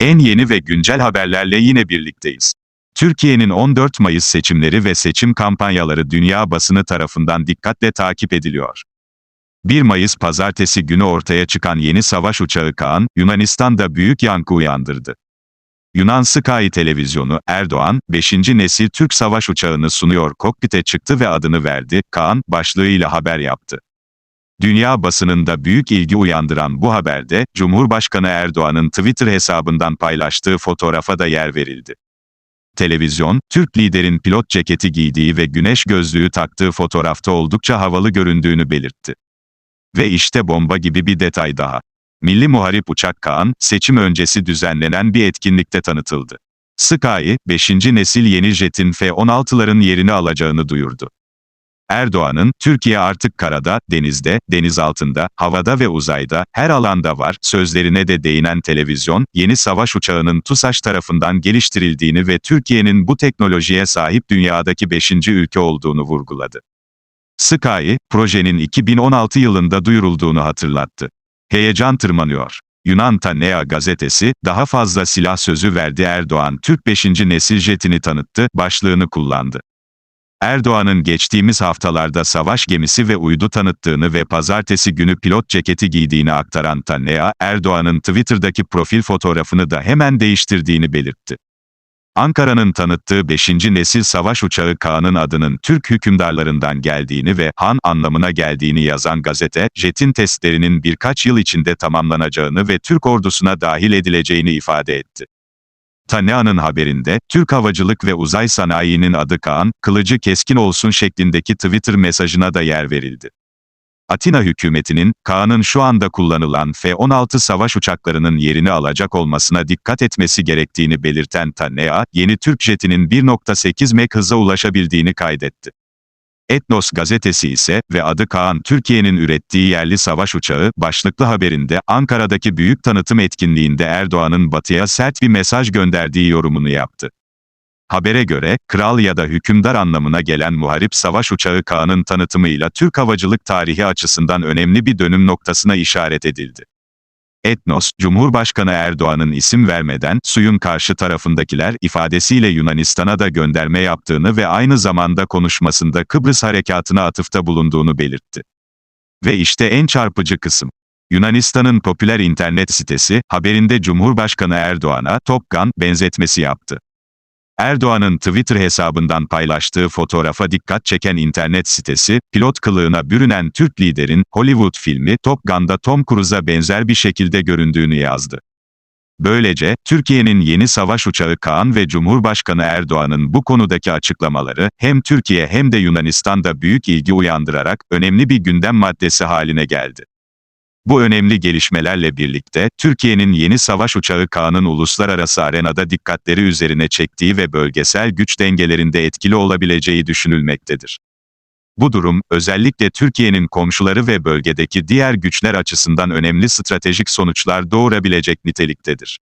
En yeni ve güncel haberlerle yine birlikteyiz. Türkiye'nin 14 Mayıs seçimleri ve seçim kampanyaları dünya basını tarafından dikkatle takip ediliyor. 1 Mayıs pazartesi günü ortaya çıkan yeni savaş uçağı Kaan, Yunanistan'da büyük yankı uyandırdı. Yunan Sky televizyonu, Erdoğan, 5. nesil Türk savaş uçağını sunuyor kokpite çıktı ve adını verdi, Kaan, başlığıyla haber yaptı. Dünya basınında büyük ilgi uyandıran bu haberde, Cumhurbaşkanı Erdoğan'ın Twitter hesabından paylaştığı fotoğrafa da yer verildi. Televizyon, Türk liderin pilot ceketi giydiği ve güneş gözlüğü taktığı fotoğrafta oldukça havalı göründüğünü belirtti. Ve işte bomba gibi bir detay daha. Milli Muharip Uçak Kaan, seçim öncesi düzenlenen bir etkinlikte tanıtıldı. Sky, 5. nesil yeni jetin F-16'ların yerini alacağını duyurdu. Erdoğan'ın, Türkiye artık karada, denizde, deniz altında, havada ve uzayda, her alanda var, sözlerine de değinen televizyon, yeni savaş uçağının TUSAŞ tarafından geliştirildiğini ve Türkiye'nin bu teknolojiye sahip dünyadaki 5. ülke olduğunu vurguladı. Sky, projenin 2016 yılında duyurulduğunu hatırlattı. Heyecan tırmanıyor. Yunan Tanea gazetesi, daha fazla silah sözü verdi Erdoğan Türk 5. nesil jetini tanıttı, başlığını kullandı. Erdoğan'ın geçtiğimiz haftalarda savaş gemisi ve uydu tanıttığını ve pazartesi günü pilot ceketi giydiğini aktaran Tanea, Erdoğan'ın Twitter'daki profil fotoğrafını da hemen değiştirdiğini belirtti. Ankara'nın tanıttığı 5. nesil savaş uçağı Kaan'ın adının Türk hükümdarlarından geldiğini ve Han anlamına geldiğini yazan gazete, jetin testlerinin birkaç yıl içinde tamamlanacağını ve Türk ordusuna dahil edileceğini ifade etti. Tanea'nın haberinde, Türk Havacılık ve Uzay Sanayi'nin adı Kaan, kılıcı keskin olsun şeklindeki Twitter mesajına da yer verildi. Atina hükümetinin, Kaan'ın şu anda kullanılan F-16 savaş uçaklarının yerini alacak olmasına dikkat etmesi gerektiğini belirten Tanea, yeni Türk jetinin 1.8 Mach hıza ulaşabildiğini kaydetti. Etnos gazetesi ise ve adı Kaan Türkiye'nin ürettiği yerli savaş uçağı başlıklı haberinde Ankara'daki büyük tanıtım etkinliğinde Erdoğan'ın batıya sert bir mesaj gönderdiği yorumunu yaptı. Habere göre, kral ya da hükümdar anlamına gelen muharip savaş uçağı Kaan'ın tanıtımıyla Türk havacılık tarihi açısından önemli bir dönüm noktasına işaret edildi. Etnos, Cumhurbaşkanı Erdoğan'ın isim vermeden, suyun karşı tarafındakiler ifadesiyle Yunanistan'a da gönderme yaptığını ve aynı zamanda konuşmasında Kıbrıs harekatına atıfta bulunduğunu belirtti. Ve işte en çarpıcı kısım. Yunanistan'ın popüler internet sitesi, haberinde Cumhurbaşkanı Erdoğan'a Top Gun benzetmesi yaptı. Erdoğan'ın Twitter hesabından paylaştığı fotoğrafa dikkat çeken internet sitesi, pilot kılığına bürünen Türk liderin, Hollywood filmi Top Gun'da Tom Cruise'a benzer bir şekilde göründüğünü yazdı. Böylece, Türkiye'nin yeni savaş uçağı Kaan ve Cumhurbaşkanı Erdoğan'ın bu konudaki açıklamaları, hem Türkiye hem de Yunanistan'da büyük ilgi uyandırarak, önemli bir gündem maddesi haline geldi. Bu önemli gelişmelerle birlikte, Türkiye'nin yeni savaş uçağı Kaan'ın uluslararası arenada dikkatleri üzerine çektiği ve bölgesel güç dengelerinde etkili olabileceği düşünülmektedir. Bu durum, özellikle Türkiye'nin komşuları ve bölgedeki diğer güçler açısından önemli stratejik sonuçlar doğurabilecek niteliktedir.